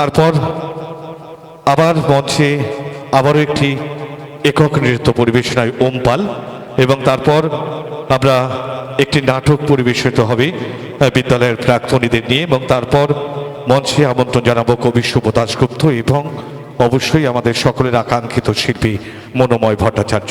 তারপর আবার মঞ্চে আবারও একটি একক নৃত্য পরিবেশনায় ওমপাল এবং তারপর আমরা একটি নাটক পরিবেশিত হবে বিদ্যালয়ের প্রাক্তনীদের নিয়ে এবং তারপর মঞ্চে আমন্ত্রণ জানাব কবি শুভ দাশগুপ্ত এবং অবশ্যই আমাদের সকলের আকাঙ্ক্ষিত শিল্পী মনোময় ভট্টাচার্য।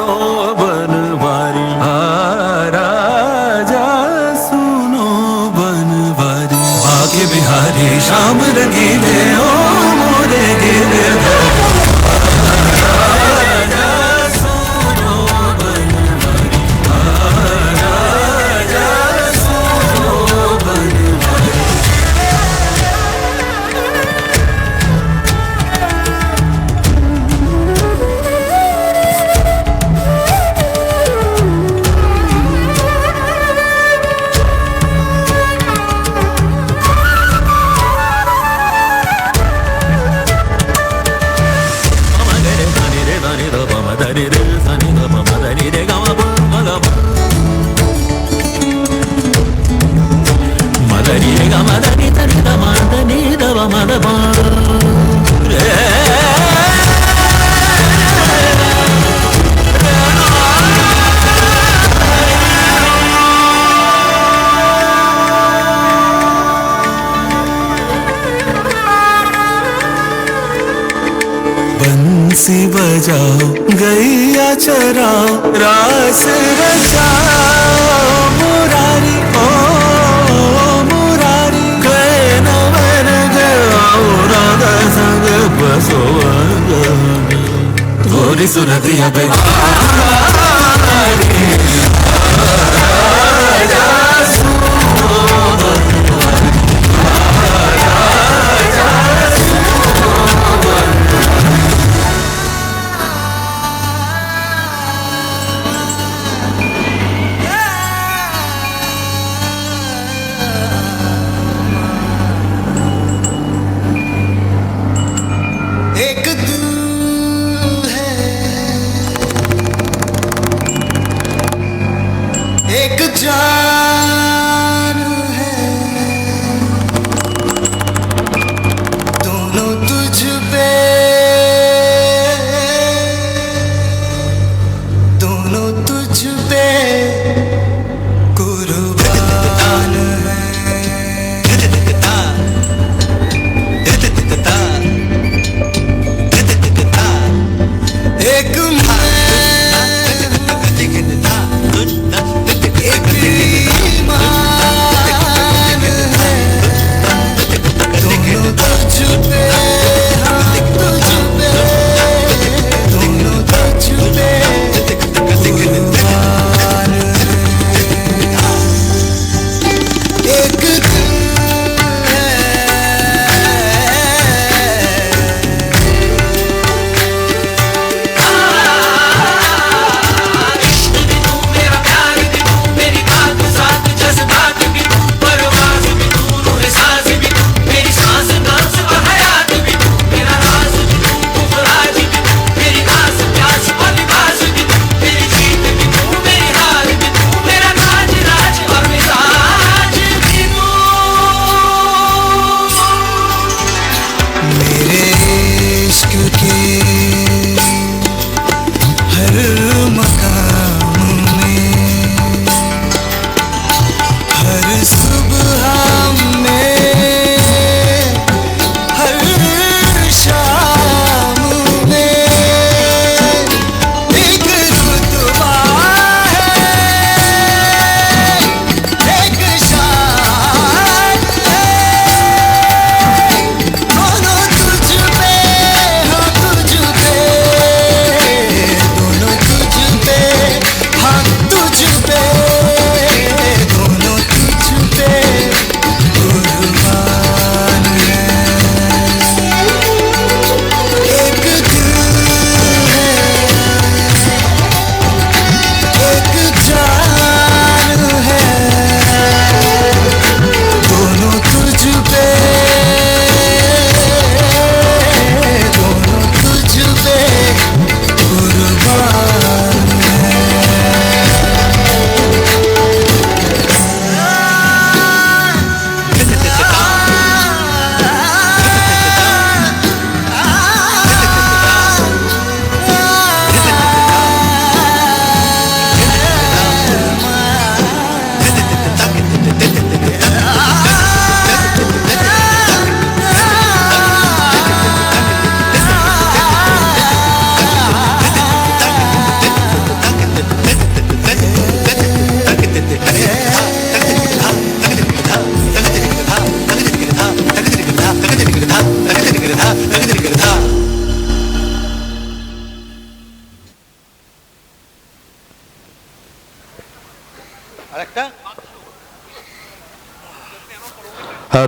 सुनो बनवारी। राजा सुनो बनवारी। भाग्य बिहारी श्याम रंगीले बजाओ गैया चराओ रास रचाओ मुरारी, ओ, मुरारी। गए नवर राधा संग, बसो गोरी सुरतिया पे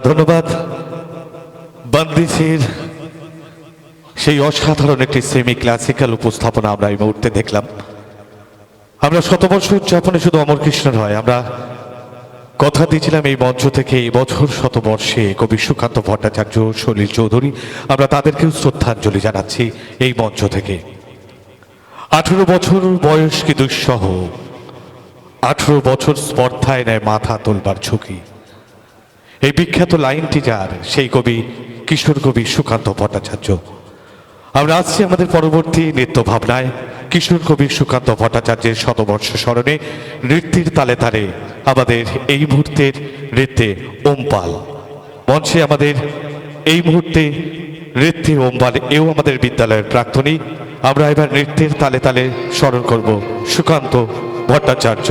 ধন্যবাদ। বান্দিসের সেই অসাধারণ একটি সেমি ক্লাসিক্যাল উপস্থাপনা আমরা এই মুহূর্তে দেখলাম। আমরা শতবর্ষ উদযাপনে শুধু অমর কৃষ্ণের হয় আমরা কথা দিয়েছিলাম এই মঞ্চ থেকে এই বছর শতবর্ষে কবি সুকান্ত ভট্টাচার্য, সলিল চৌধুরী। আমরা তাদেরকেও শ্রদ্ধাঞ্জলি জানাচ্ছি এই মঞ্চ থেকে। আঠেরো বছর বয়স কি দুঃসহ, আঠেরো বছর স্পর্ধায় নেয় মাথা তোলবার ঝুঁকি। এই বিখ্যাত লাইনটি যার সেই কবি কিশোর কবি সুকান্ত ভট্টাচার্য। আমরা আসছি আমাদের পরবর্তী নৃত্য ভাবনায়। কিশোর কবি সুকান্ত ভট্টাচার্যের শতবর্ষ স্মরণে নৃত্যের তালে তালে আমাদের এই মুহূর্তের নৃত্যে ওমপাল মঞ্চে আমাদের এই মুহূর্তে নৃত্যে ওমপাল এও আমাদের বিদ্যালয়ের প্রাক্তনী। আমরা এবার নৃত্যের তালে তালে স্মরণ করব সুকান্ত ভট্টাচার্য।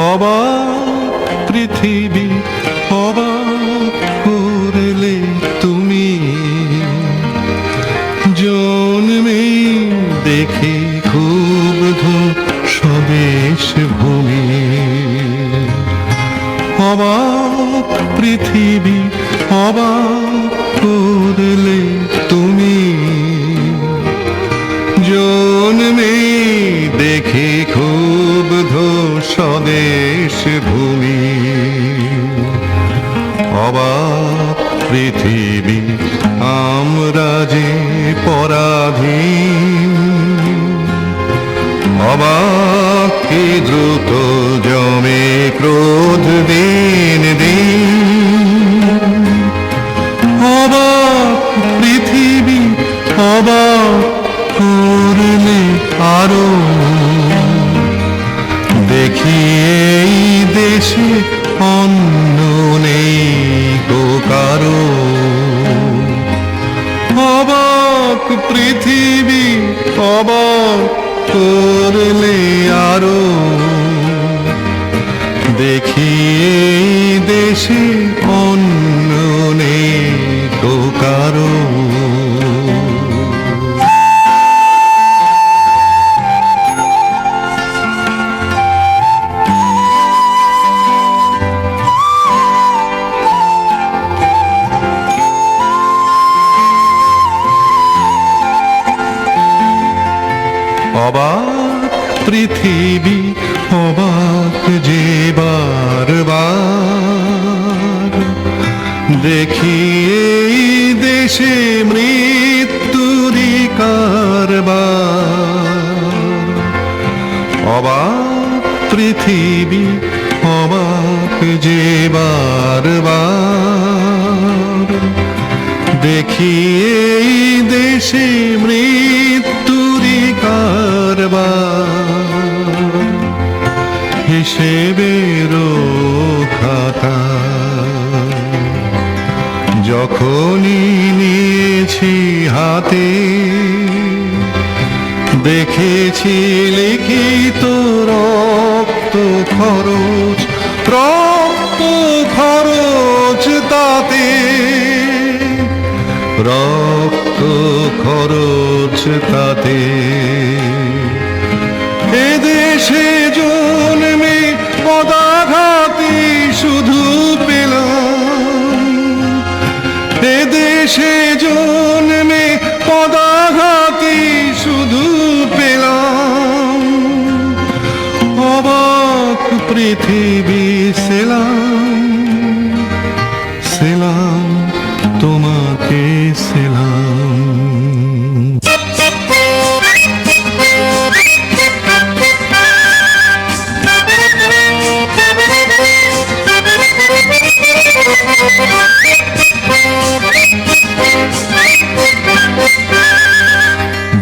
অবাক স্বদেশ ভূমি। অবাক পৃথিবী, আমরা যে পরাধীন। অবাক কি দ্রুত জমে ক্রোধ দিন দিন। অবাক পৃথিবী, অবাক করলে আরও দেশে অন্য নেই গো কারও। অবাক পৃথিবী অবাক করলে আরও। দেখি দেশে দেখি এই দেশে মৃত্যুরি কারবার অবাক পৃথিবী, অবাক যে বারবার দেখি এই দেশে মৃত্যুরি কারবার হিসেবের যখনই নিয়েছি হাতে দেখেছি লিখিত রক্ত খরচ রক্ত খরচ তাতে। রক্ত খরচ তাতে। পৃথিবী সেলাম।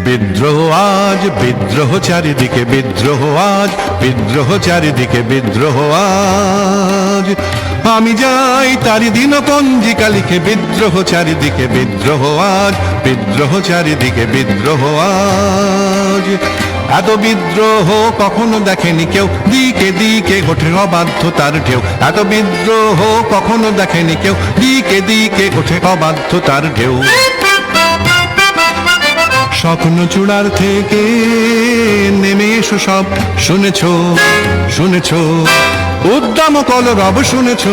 বিদ্রোহ আজ, বিদ্রোহ চারিদিকে বিদ্রোহ আজ, বিদ্রোহ চারিদিকে বিদ্রোহ আজ। আমি যাই তারি দিন পঞ্জিকা লিখে বিদ্রোহ চারিদিকে বিদ্রোহ আজ, বিদ্রোহ চারিদিকে বিদ্রোহ আজ। এত বিদ্রোহ কখনো দেখেনি কেউ, দিকে দিকে ওঠে অবাধ্যতার ঢেউ। এত বিদ্রোহ কখনো দেখেনি কেউ, দিকে দিকে ওঠে অবাধ্যতার ঢেউ। স্বপ্ন চূড়ার থেকে নেমে এসো সব। শুনেছ শুনেছ উদ্দাম কলরব শুনেছ।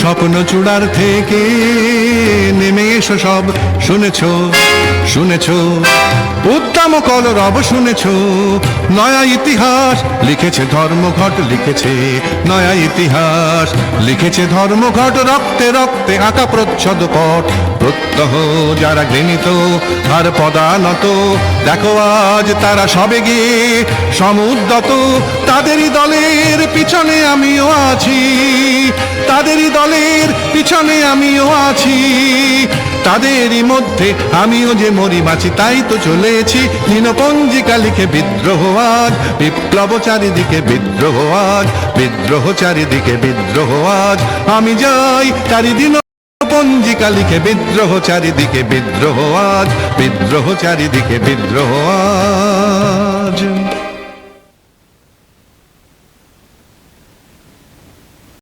স্বপ্ন চূড়ার থেকে নেমে এসো সব। শুনেছ শুনেছ উদ্দাম কলরব শুনেছ। নয়া ইতিহাস লিখেছে ধর্মঘট, লিখেছে নয়া ইতিহাস, লিখেছে ধর্মঘট, রক্তে রক্তে আঁকা প্রচ্ছদ পট। প্রত্যহ যারা ঘৃণিত আর পদানত। দেখো আজ তারা সবে গিয়ে সমুদ্রত। তাদেরই দলের পিছনে আমিও আছি। তাদেরই দলের পিছনে আমিও আছি। তাদেরই মধ্যে আমিও যে মরি বাঁচি তাই তো চলেছি দিনপঞ্জিকা লিখে বিদ্রোহ আজ, বিপ্লব চারিদিকে বিদ্রোহ আজ, বিদ্রোহ চারিদিকে বিদ্রোহ আজ। আমি যাই চারিদিন পঞ্জিকা লিখে বিদ্রোহ, চারিদিকে বিদ্রোহ আজ, বিদ্রোহ চারিদিকে বিদ্রোহ আজ।